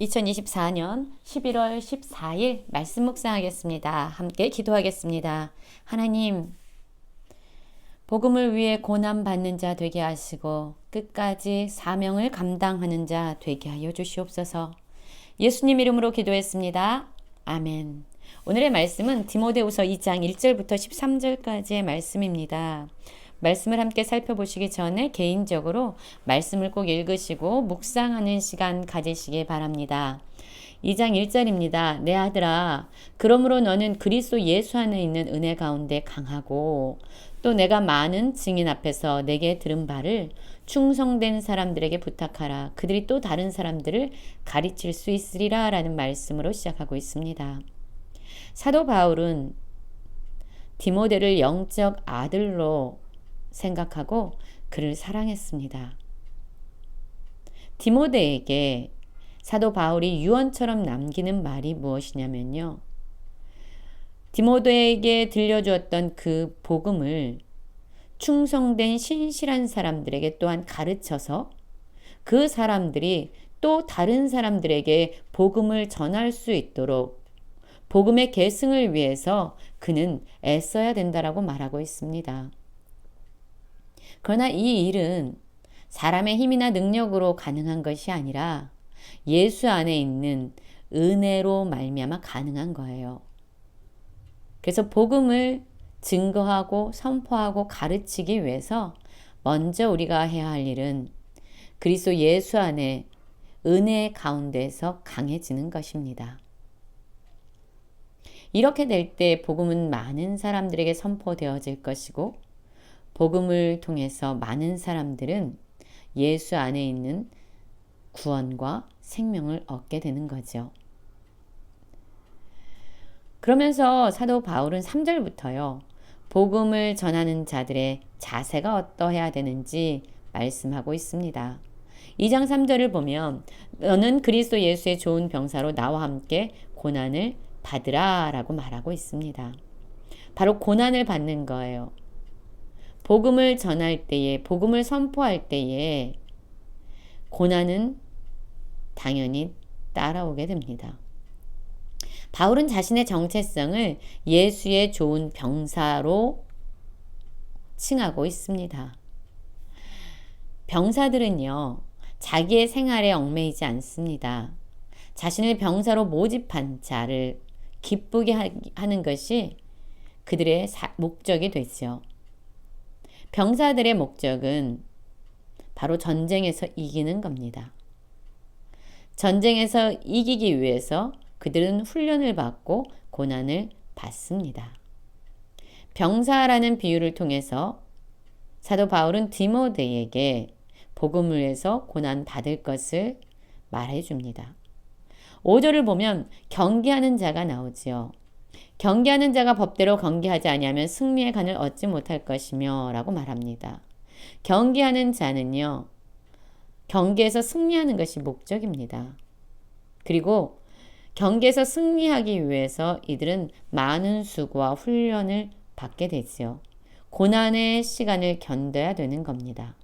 2024년 11월 14일 말씀 묵상하겠습니다. 함께 기도하겠습니다. 하나님, 복음을 위해 고난받는 자 되게 하시고 끝까지 사명을 감당하는 자 되게 하여 주시옵소서. 예수님 이름으로 기도했습니다. 아멘. 오늘의 말씀은 디모데후서 2장 1절부터 13절까지의 말씀입니다. 말씀을 함께 살펴보시기 전에 개인적으로 말씀을 꼭 읽으시고 묵상하는 시간 가지시기 바랍니다. 2장 1절입니다. 내 아들아, 그러므로 너는 그리스도 예수 안에 있는 은혜 가운데 강하고 또 내가 많은 증인 앞에서 내게 들은 바를 충성된 사람들에게 부탁하라. 그들이 또 다른 사람들을 가르칠 수 있으리라 라는 말씀으로 시작하고 있습니다. 사도 바울은 디모데를 영적 아들로 생각하고 그를 사랑했습니다. 디모데에게 사도 바울이 유언처럼 남기는 말이 무엇이냐면요. 디모데에게 들려주었던 그 복음을 충성된 신실한 사람들에게 또한 가르쳐서 그 사람들이 또 다른 사람들에게 복음을 전할 수 있도록 복음의 계승을 위해서 그는 애써야 된다라고 말하고 있습니다. 그러나 이 일은 사람의 힘이나 능력으로 가능한 것이 아니라 예수 안에 있는 은혜로 말미암아 가능한 거예요. 그래서 복음을 증거하고 선포하고 가르치기 위해서 먼저 우리가 해야 할 일은 그리스도 예수 안에 은혜 가운데서 강해지는 것입니다. 이렇게 될 때 복음은 많은 사람들에게 선포되어질 것이고 복음을 통해서 많은 사람들은 예수 안에 있는 구원과 생명을 얻게 되는 거죠. 그러면서 사도 바울은 3절부터요. 복음을 전하는 자들의 자세가 어떠해야 되는지 말씀하고 있습니다. 2장 3절을 보면 너는 그리스도 예수의 좋은 병사로 나와 함께 고난을 받으라 라고 말하고 있습니다. 바로 고난을 받는 거예요. 복음을 전할 때에, 복음을 선포할 때에 고난은 당연히 따라오게 됩니다. 바울은 자신의 정체성을 예수의 좋은 병사로 칭하고 있습니다. 병사들은요, 자기의 생활에 얽매이지 않습니다. 자신을 병사로 모집한 자를 기쁘게 하는 것이 그들의 목적이 되죠. 병사들의 목적은 바로 전쟁에서 이기는 겁니다. 전쟁에서 이기기 위해서 그들은 훈련을 받고 고난을 받습니다. 병사라는 비유를 통해서 사도 바울은 디모데에게 복음을 해서 고난 받을 것을 말해 줍니다. 5절을 보면 경계하는 자가 나오지요. 경계하는 자가 법대로 경계하지 아니하면 승리의 간을 얻지 못할 것이며 라고 말합니다. 경계하는 자는요. 경계에서 승리하는 것이 목적입니다. 그리고 경계에서 승리하기 위해서 이들은 많은 수고와 훈련을 받게 되지요. 고난의 시간을 견뎌야 되는 겁니다.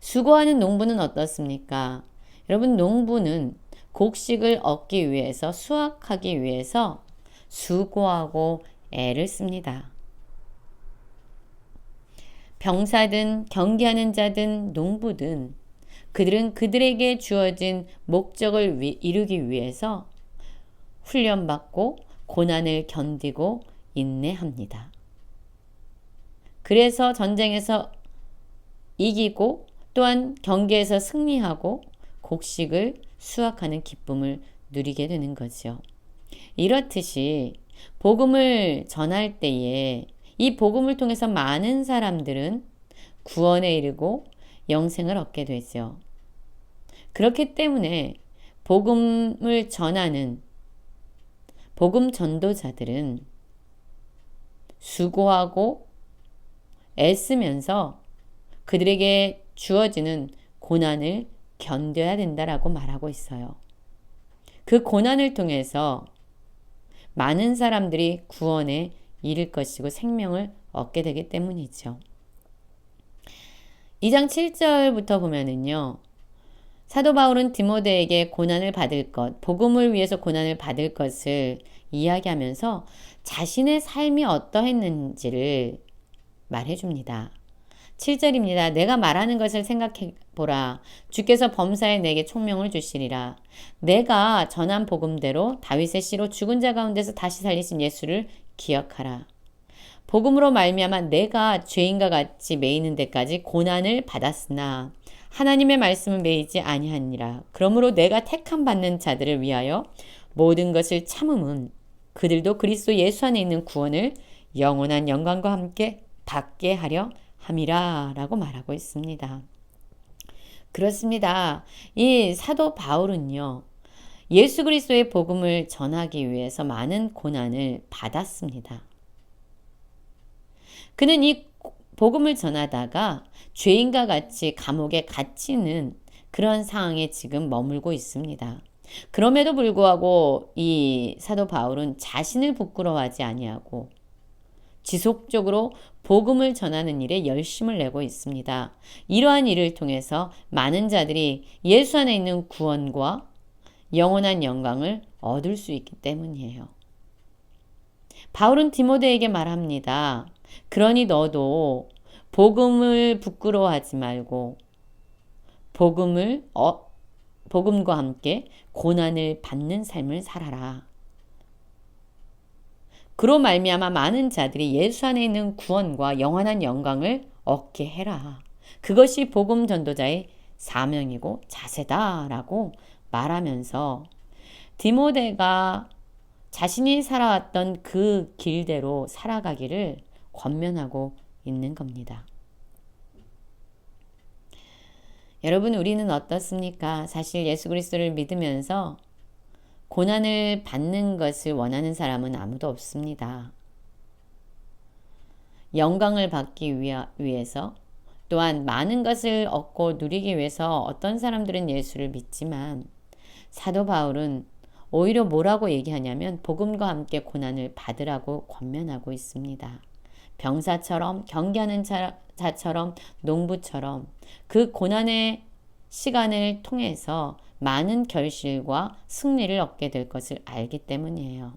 수고하는 농부는 어떻습니까? 여러분, 농부는 곡식을 얻기 위해서, 수확하기 위해서 수고하고 애를 씁니다. 병사든 경기하는 자든 농부든 그들은 그들에게 주어진 목적을 이루기 위해서 훈련받고 고난을 견디고 인내합니다. 그래서 전쟁에서 이기고 또한 경기에서 승리하고 곡식을 수확하는 기쁨을 누리게 되는 거죠. 이렇듯이 복음을 전할 때에 이 복음을 통해서 많은 사람들은 구원에 이르고 영생을 얻게 되죠. 그렇기 때문에 복음을 전하는 복음 전도자들은 수고하고 애쓰면서 그들에게 주어지는 고난을 견뎌야 된다라고 말하고 있어요. 그 고난을 통해서 많은 사람들이 구원에 이를 것이고 생명을 얻게 되기 때문이죠. 2장 7절부터 보면은요. 사도 바울은 디모데에게 고난을 받을 것, 복음을 위해서 고난을 받을 것을 이야기하면서 자신의 삶이 어떠했는지를 말해 줍니다. 7절입니다. 내가 말하는 것을 생각해 보라. 주께서 범사에 내게 총명을 주시리라. 내가 전한 복음대로 다윗의 씨로 죽은 자 가운데서 다시 살리신 예수를 기억하라. 복음으로 말미암아 내가 죄인과 같이 매이는 데까지 고난을 받았으나 하나님의 말씀은 매이지 아니하니라. 그러므로 내가 택함 받는 자들을 위하여 모든 것을 참음은 그들도 그리스도 예수 안에 있는 구원을 영원한 영광과 함께 받게 하려 함이라 라고 말하고 있습니다. 그렇습니다. 이 사도 바울은요. 예수 그리스도의 복음을 전하기 위해서 많은 고난을 받았습니다. 그는 이 복음을 전하다가 죄인과 같이 감옥에 갇히는 그런 상황에 지금 머물고 있습니다. 그럼에도 불구하고 이 사도 바울은 자신을 부끄러워하지 아니하고 지속적으로 복음을 전하는 일에 열심을 내고 있습니다. 이러한 일을 통해서 많은 자들이 예수 안에 있는 구원과 영원한 영광을 얻을 수 있기 때문이에요. 바울은 디모데에게 말합니다. 그러니 너도 복음을 부끄러워하지 말고 복음을 어, 복음과 함께 고난을 받는 삶을 살아라. 그로 말미암아 많은 자들이 예수 안에 있는 구원과 영원한 영광을 얻게 해라. 그것이 복음 전도자의 사명이고 자세다라고 말하면서 디모데가 자신이 살아왔던 그 길대로 살아가기를 권면하고 있는 겁니다. 여러분 우리는 어떻습니까? 사실 예수 그리스도를 믿으면서 고난을 받는 것을 원하는 사람은 아무도 없습니다. 영광을 받기 위해서 또한 많은 것을 얻고 누리기 위해서 어떤 사람들은 예수를 믿지만 사도 바울은 오히려 뭐라고 얘기하냐면 복음과 함께 고난을 받으라고 권면하고 있습니다. 병사처럼 경계하는 자처럼 농부처럼 그 고난의 시간을 통해서 많은 결실과 승리를 얻게 될 것을 알기 때문이에요.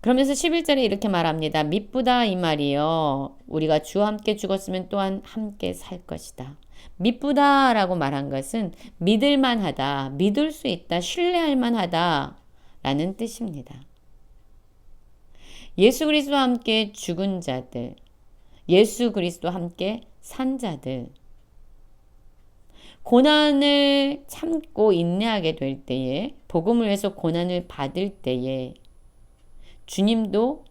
그러면서 11절에 이렇게 말합니다. 미쁘다 이 말이요. 우리가 주와 함께 죽었으면 또한 함께 살 것이다. 미쁘다 라고 말한 것은 믿을 만 하다, 믿을 수 있다, 신뢰할 만하다 라는 뜻입니다. 예수 그리스도와 함께 죽은 자들, 예수 그리스도와 함께 산 자들, 고난을 참고 인내하게 될 때에 복음을 위해서 고난을 받을 때에 주님도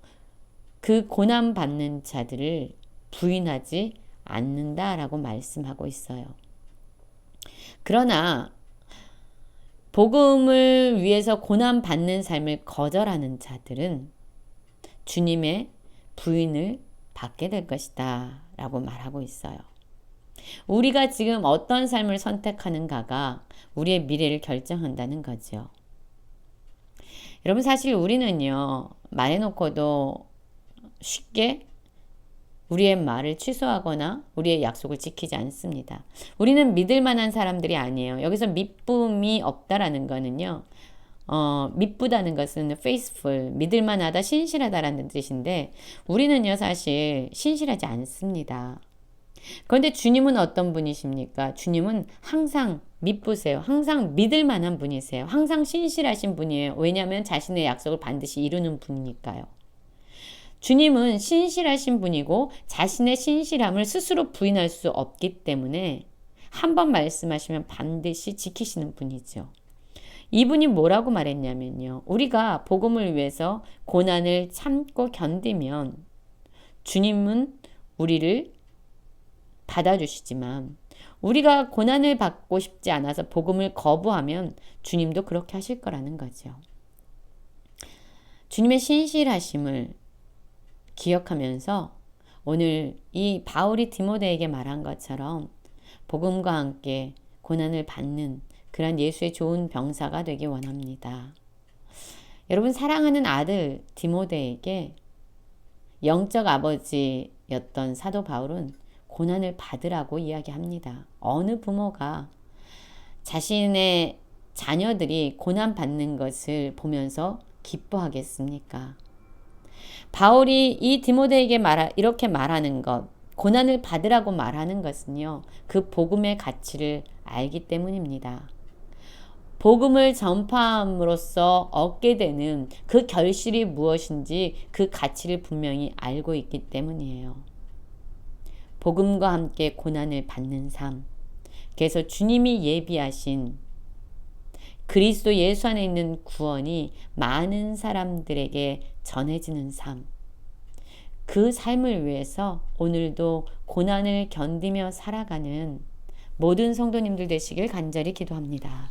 그 고난 받는 자들을 부인하지 않는다라고 말씀하고 있어요. 그러나 복음을 위해서 고난 받는 삶을 거절하는 자들은 주님의 부인을 받게 될 것이다 라고 말하고 있어요. 우리가 지금 어떤 삶을 선택하는가가 우리의 미래를 결정한다는 거죠. 여러분 사실 우리는요 말해놓고도 쉽게 우리의 말을 취소하거나 우리의 약속을 지키지 않습니다. 우리는 믿을 만한 사람들이 아니에요. 여기서 믿음이 없다라는 거는요. 어, 믿부다는 것은 faithful, 믿을 만하다, 신실하다라는 뜻인데 우리는요 사실 신실하지 않습니다. 그런데 주님은 어떤 분이십니까? 주님은 항상 믿으세요. 항상 믿을 만한 분이세요. 항상 신실하신 분이에요. 왜냐하면 자신의 약속을 반드시 이루는 분이니까요. 주님은 신실하신 분이고 자신의 신실함을 스스로 부인할 수 없기 때문에 한 번 말씀하시면 반드시 지키시는 분이죠. 이분이 뭐라고 말했냐면요. 우리가 복음을 위해서 고난을 참고 견디면 주님은 우리를 받아주시지만 우리가 고난을 받고 싶지 않아서 복음을 거부하면 주님도 그렇게 하실 거라는 거죠. 주님의 신실하심을 기억하면서 오늘 이 바울이 디모데에게 말한 것처럼 복음과 함께 고난을 받는 그런 예수의 좋은 병사가 되기 원합니다. 여러분 사랑하는 아들 디모데에게 영적 아버지였던 사도 바울은 고난을 받으라고 이야기합니다. 어느 부모가 자신의 자녀들이 고난 받는 것을 보면서 기뻐하겠습니까? 바울이 이 디모데에게 말 이렇게 말하는 것, 고난을 받으라고 말하는 것은요, 그 복음의 가치를 알기 때문입니다. 복음을 전파함으로써 얻게 되는 그 결실이 무엇인지 그 가치를 분명히 알고 있기 때문이에요. 복음과 함께 고난을 받는 삶. 그래서 주님이 예비하신 그리스도 예수 안에 있는 구원이 많은 사람들에게 전해지는 삶. 그 삶을 위해서 오늘도 고난을 견디며 살아가는 모든 성도님들 되시길 간절히 기도합니다.